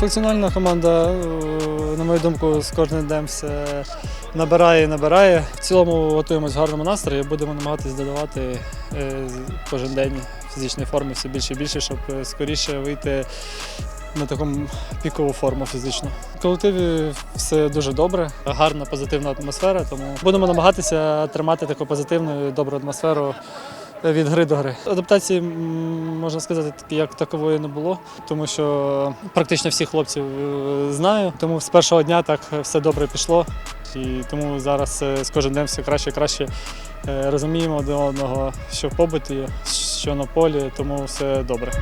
Функціональна команда, е, на мою думку, з кожним днем все набирає і набирає. В цілому готуємось в гарному настрої, будемо намагатись додавати е, кожен день фізичної форми все більше і більше, щоб скоріше вийти на таку пікову форму фізичну. В колективі все дуже добре, гарна позитивна атмосфера, тому будемо намагатися тримати таку позитивну і добру атмосферу від гри до гри. Адаптації, можна сказати, як такової не було, тому що практично всіх хлопців е, знаю. Тому з першого дня так все добре пішло. І тому зараз е, з кожним днем все краще і краще е, розуміємо один одного, що в побуті, що на полі, тому все добре.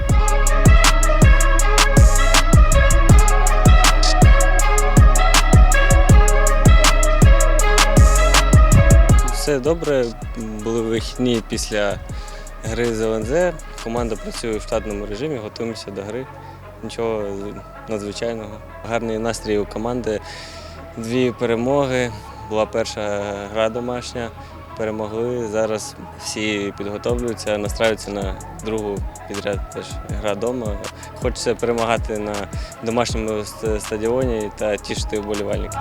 Все добре. Були вихідні після гри з ЛНЗ. Команда працює в штатному режимі, готуємося до гри. Нічого надзвичайного. Гарний настрій у команди. Дві перемоги. Була перша гра домашня. Перемогли. Зараз всі підготовлюються, настраюються на другу підряд теж гра вдома. Хочеться перемагати на домашньому стадіоні та тішити вболівальників.